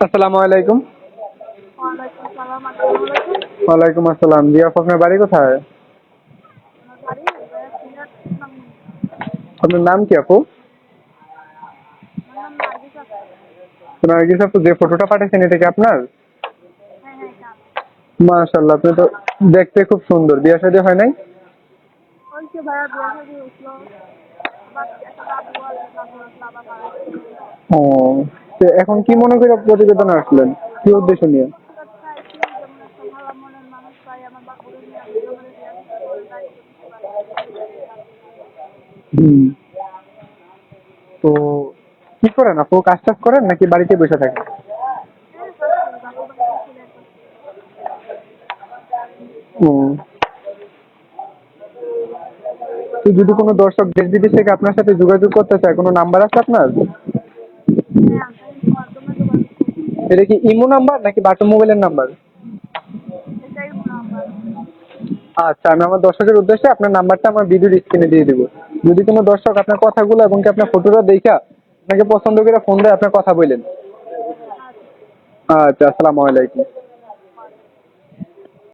আসসালামু আলাইকুম। ওয়ালাইকুম সালাম আসসালামু। জি, আপু, আপনার বাড়ি কোথায়? আপনার নাম কি, আপু? নার্গিস আপু, যে ফটোটা পাঠিয়েছেন, এটা কি আপনার? মাশাআল্লাহ, আপনি তো দেখতে খুব সুন্দর। বিয়ে শাদী হয় নাই। ও। তো এখন কি মনে করে প্রতিবেদন আসলেন? কি উদ্দেশ্য নিয়ে? তো কি করেন? আপু কাজ টাজ করেন নাকি বাড়িতে বসে থাকেন? হ্যাঁ, যদি কোনো দর্শক দেশ বিদেশ থেকে আপনার সাথে যোগাযোগ করতে চায় কোনো নাম্বার আছে আপনার হ্যাঁ আমি মাধ্যমে যোগাযোগ করছি এটা কি ইমো নাম্বার নাকি বাটন মোবাইলের নাম্বার? আচ্ছা আমি আমার দর্শকের উদ্দেশ্যে আপনার নাম্বারটা আমার ভিডিওর স্ক্রিনে দিয়ে দিব। যদি কোনো দর্শক আপনার কথাগুলো এবং কি আপনার ফটোটা দেখা আপনাকে পছন্দ করে ফোন দেয় আপনার কথা বললেন আচ্ছা আসসালামু আলাইকুম।